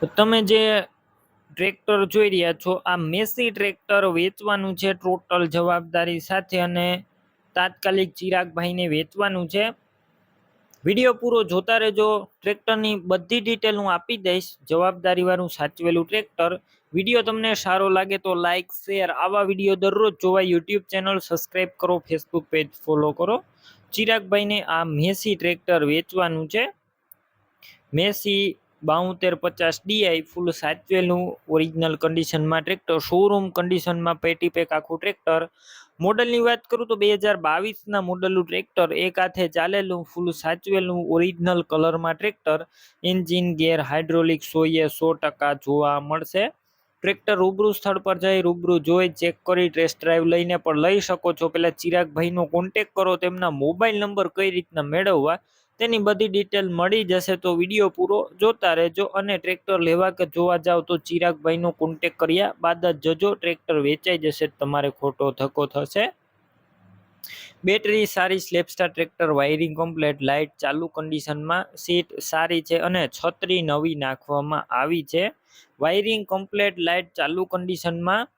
તો તમે જે ટ્રેક્ટર જોઈ રહ્યા છો, આ મેસી ટ્રેક્ટર વેચવાનું છે, ટોટલ જવાબદારી સાથે અને તાત્કાલિક ચિરાગભાઈને વેચવાનું છે. વીડિયો પૂરો જોતા રહેજો, ટ્રેક્ટરની બધી ડિટેલ હું આપી દઈશ, જવાબદારીવાળું સાચવેલું ટ્રેક્ટર. વીડિયો તમને સારો લાગે તો લાઇક શેર આવા વીડિયો દરરોજ જોવા યુટ્યુબ ચેનલ સબસ્ક્રાઈબ કરો ફેસબુક પેજ ફોલો કરો. ચિરાગભાઈને આ મેસી ટ્રેક્ટર વેચવાનું છે. મેસી બાઉતેર પચાસ ડીઆઈ ફૂલ સાચવેલું ઓરિજિનલ કન્ડિશનમાં ટ્રેક્ટર શોરૂમ કન્ડિશનમાં પેટી પેક આખું ટ્રેક્ટર મોડલની વાત કરું તો બે હજાર બાવીસના મોડલનું ટ્રેક્ટર એક હાથે ચાલેલું ફૂલ સાચવેલું ઓરિજિનલ કલરમાં ટ્રેક્ટર એન્જિન ગેર હાઇડ્રોલિક સોએ સો ટકા જોવા મળશે. ટ્રેક્ટર રૂબરૂ સ્થળ પર જઈ, રૂબરૂ જોઈ ચેક કરી ટેસ્ટ ડ્રાઈવ લઈને પણ લઈ શકો છો. પહેલાં ચિરાગભાઈનો કોન્ટેક કરો, તેમના મોબાઈલ નંબર કઈ રીતના મેળવવા તેની બધી ડિટેલ મળી જશે તો વીડિયો પૂરો જોતા રહેજો અને ટ્રેક્ટર લેવા કે જોવા જાવ તો ચિરાગભાઈનો કોન્ટેક કર્યા બાદ જ જજો ટ્રેક્ટર વેચાઈ જશે, તમારે ખોટો ધક્કો થશે. બેટરી સારી સ્લેપસ્ટાર ટ્રેક્ટર વાયરિંગ કમ્પ્લેટ લાઇટ ચાલુ કન્ડિશનમાં સીટ સારી છે અને છત્રી નવી નાખવામાં આવી છે. વાયરિંગ કમ્પ્લેટ લાઇટ ચાલુ કન્ડિશનમાં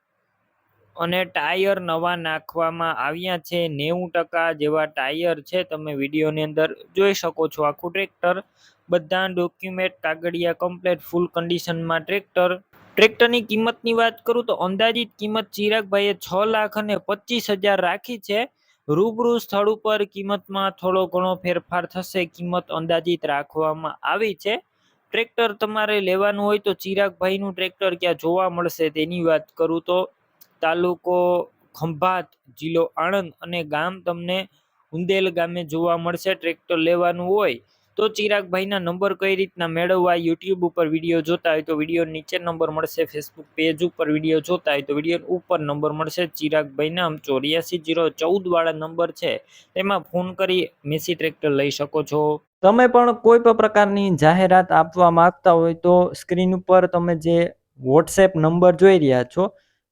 અને ટાયર નવા નાખવામાં આવ્યા છે. નેવું ટકા જેવા ટાયર છે. તમે વિડીયોની અંદર જોઈ શકો છો. આખું ટ્રેક્ટર, બધા ડોક્યુમેન્ટ, કાગળિયા કમ્પ્લેટ ફૂલ કન્ડિશનમાં ટ્રેક્ટર. ટ્રેક્ટરની કિંમતની વાત કરું તો અંદાજિત કિંમત ચિરાગભાઈએ છ લાખ અને પચીસ હજાર રાખી છે. રૂબરૂ સ્થળ ઉપર કિંમતમાં થોડો ઘણો ફેરફાર થશે. કિંમત અંદાજિત રાખવામાં આવી છે. ટ્રેક્ટર તમારે લેવાનું હોય તો ચિરાગભાઈનું ટ્રેક્ટર ક્યાં જોવા મળશે તેની વાત કરું તો તાલુકો ખંભાત, જિલ્લો આણંદ અને ગામ તમને ઉંદેલ ગામે જોવા મળશે. ટ્રેક્ટર લેવાનું હોય તો ચિરાગભાઈના નંબર કઈ રીતના મેળવવા યુટ્યુબ ઉપર વીડિયો જોતા હોય તો વીડિયો નીચે નંબર મળશે. ફેસબુક પેજ ઉપર વીડિયો જોતા હોય તો વીડિયો ઉપર નંબર મળશે. ચિરાગભાઈના આમ ચોર્યાસી જીરો ચૌદ વાળા નંબર છે. તેમાં ફોન કરી મેસી ટ્રેક્ટર લઈ શકો છો. તમે પણ કોઈ પણ પ્રકારની જાહેરાત આપવા માંગતા હોય તો સ્ક્રીન ઉપર તમે જે વોટ્સએપ નંબર જોઈ રહ્યા છો